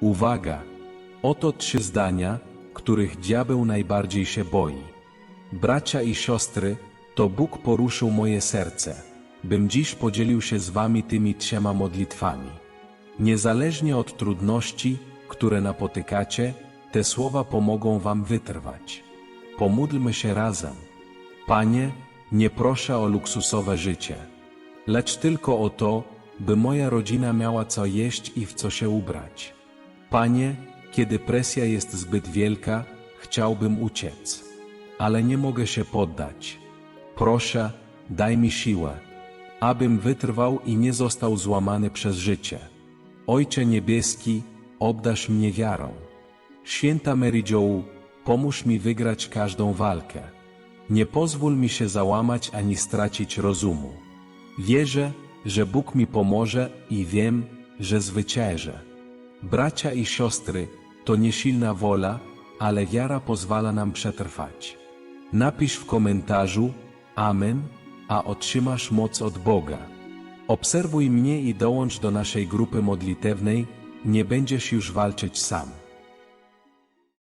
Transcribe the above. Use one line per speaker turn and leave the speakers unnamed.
Uwaga! Oto trzy zdania, których diabeł najbardziej się boi. Bracia i siostry, to Bóg poruszył moje serce, bym dziś podzielił się z wami tymi trzema modlitwami. Niezależnie od trudności, które napotykacie, te słowa pomogą wam wytrwać. Pomódlmy się razem. Panie, nie proszę o luksusowe życie, lecz tylko o to, by moja rodzina miała co jeść i w co się ubrać. Panie, kiedy presja jest zbyt wielka, chciałbym uciec, ale nie mogę się poddać. Proszę, daj mi siłę, abym wytrwał i nie został złamany przez życie. Ojcze Niebieski, obdasz mnie wiarą. Święta Mary Jo, pomóż mi wygrać każdą walkę. Nie pozwól mi się załamać ani stracić rozumu. Wierzę, że Bóg mi pomoże i wiem, że zwyciężę. Bracia i siostry, to nie silna wola, ale wiara pozwala nam przetrwać. Napisz w komentarzu Amen, a otrzymasz moc od Boga. Obserwuj mnie i dołącz do naszej grupy modlitewnej, nie będziesz już walczyć sam.